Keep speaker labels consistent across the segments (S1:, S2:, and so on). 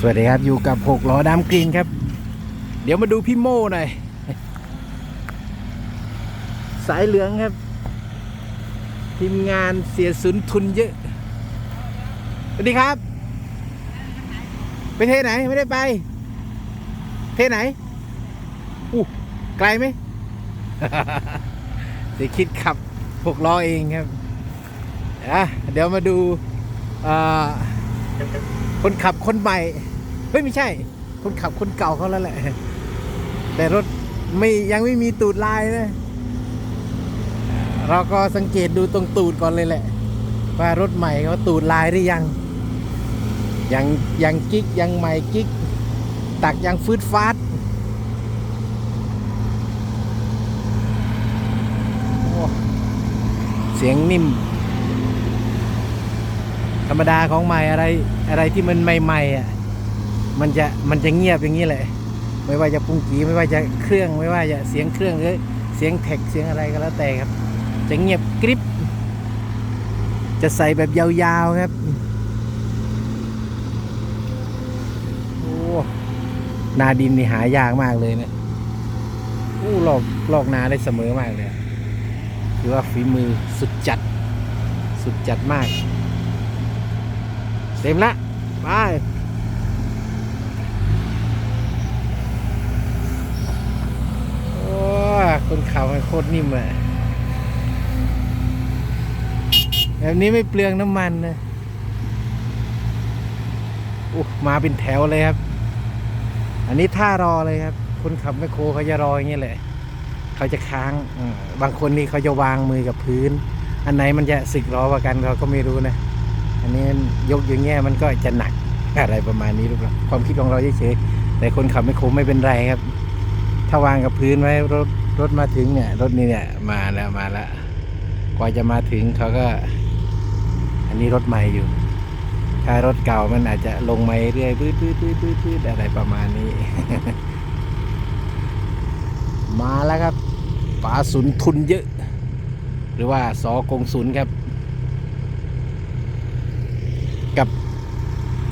S1: สวัสดีครับอยู่กับหกล้อดำกรีนครับ เดี๋ยวมาดูพี่โม่หน่อย สายเหลืองครับ ทีมงานเสียสุนทุนเยอะ สวัสดีครับ ไปเทไหนไม่ได้ไป เทไหนอู้ไกลไหมเดี๋ยวคิดขับหกล้อเองครับอะเดี๋ยวมาดูอ่อ คนขับคนใหม่เฮ้ยไม่ใช่ คนขับคนเก่าเขาแล้วแหละ แต่รถไม่ยังไม่มีตูดลายนะเราก็สังเกตดูตรงตูดก่อนเลยแหละ ว่ารถใหม่เขาตูดลายหรือยังยังยังกิ๊กยังใหม่กิ๊กตักยังฟืดฟาดเสียงนิ่ม ธรรมดาของใหม่อะไรอะไรที่มันใหม่ๆอะมันจะมันจะเงียบอย่างนี้แหละ ไม่ว่าจะปรุงกีไม่ว่าจะเครื่องไม่ว่าจะเสียงเครื่องหรือเสียงแท็กเสียงอะไรก็แล้วแต่ครับ จะเงียบกริบจะใส่แบบยาวๆครับโอ้นาดินนี่หายากมากเลยเนะโอ้ลอกลอกนาได้เสมอมากเลยถือว่าฝีมือสุดจัด สุดจัดมาก ต็มละไปโอ้คนขับมันโคตรนิ่มอะแบบนี้ไม่เปลืองน้ำมันนะโอ้มาเป็นแถวเลยครับ อันนี้ท่ารอเลยครับ คนขับแมคโครเขาจะรออย่างนี้แหละเขาจะค้างบางคนนี่เขาจะวางมือกับพื้น อันไหนมันจะสึกล้อกว่ากันเราก็ไม่รู้นะ อันนี้ยกอย่างเงี้ยมันก็จะหนักอะไรประมาณนี้หรือเปล่าความคิดของเราเฉยๆแต่คนขับไม่คงไม่เป็นไรครับ ถ้าวางกับพื้นไว้รถรถมาถึงเนี่ยรถนี้เนี่ยมาแล้วมาแล้วกว่าจะมาถึงเขาก็ อันนี้รถใหม่อยู่ ถ้ารถเก่ามันอาจจะลงมาเรื่อยๆปื๊ดปื๊ดปื๊ดปื๊ดปื๊ดอะไรประมาณนี้ มาแล้วครับป๋าสุนทุนเยอะ หรือว่าสอกงสุนครับ กับ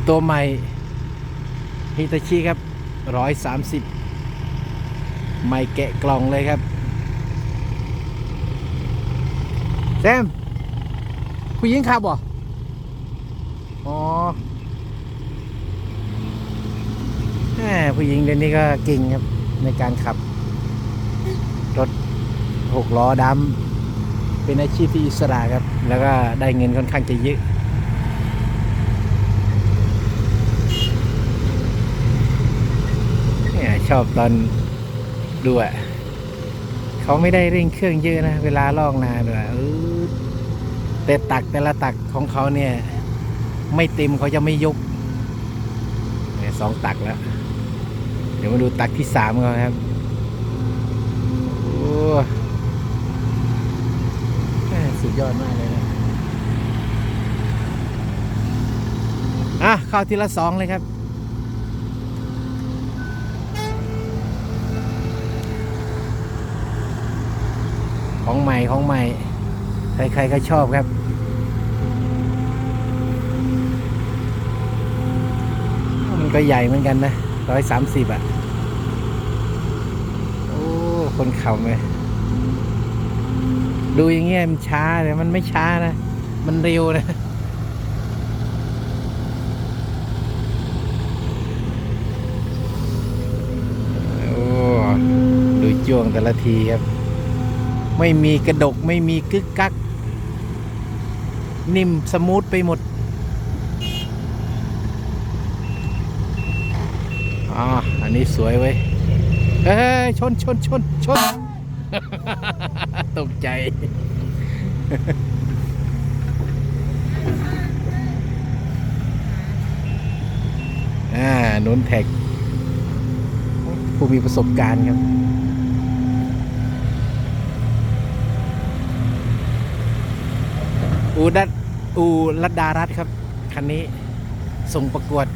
S1: ตัวใหม่ฮิตาชิครับร้อยสามสิบไม่แกะกล่องเลยครับ แซม ผู้หญิงขับบ่อ๋อแหมผู้หญิงเดี๋ยวนี้ก็เก่งครับในการขับ รถหกล้อดำเป็นอาชีพที่อิสระครับ แล้วก็ได้เงินค่อนข้างจะเยอะ เนี่ย ชอบตอนดูอะเขาไม่ได้เร่งเครื่องเยอะนะ เวลาลอกนาด้วยเออแต่ตักแต่ละตักของเขาเนี่ย ไม่เต็มเขาจะไม่ยกสองตักแล้ว เดี๋ยวมาดูตักที่สามกันครับโอ้สุดยอดมากเลยนะอะเข้าทีละสองเลยครับ ของใหม่ของใหม่ ใครๆก็ชอบครับมันก็ใหญ่เหมือนกันนะร้อยสามสิบอะ โอ้ คนขับเลยดูอย่างเงี้ยมันช้าแต่มันไม่ช้านะ มันเร็วนะโอ้ดูจ้วงแต่ละทีครับ ไม่มีกระดกไม่มีกึกกัก นิ่มสมูทไปหมดอ่าอันนี้สวยเว้ยเอ้ยชนชนชนชนตกใจ อ่านุนแท็ก ผู้มีประสบการณ์ครับ อูดัดอูรัดดารัตครับ คันนี้ส่งประกวด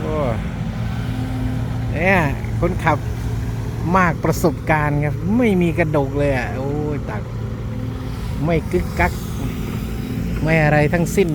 S1: โอ้เนี่ยคนขับมากประสบการณ์ครับ ไม่มีกระดกเลยอะ โอ้ยตัก ไม่กึกกัก ไม่อะไรทั้งสิ้น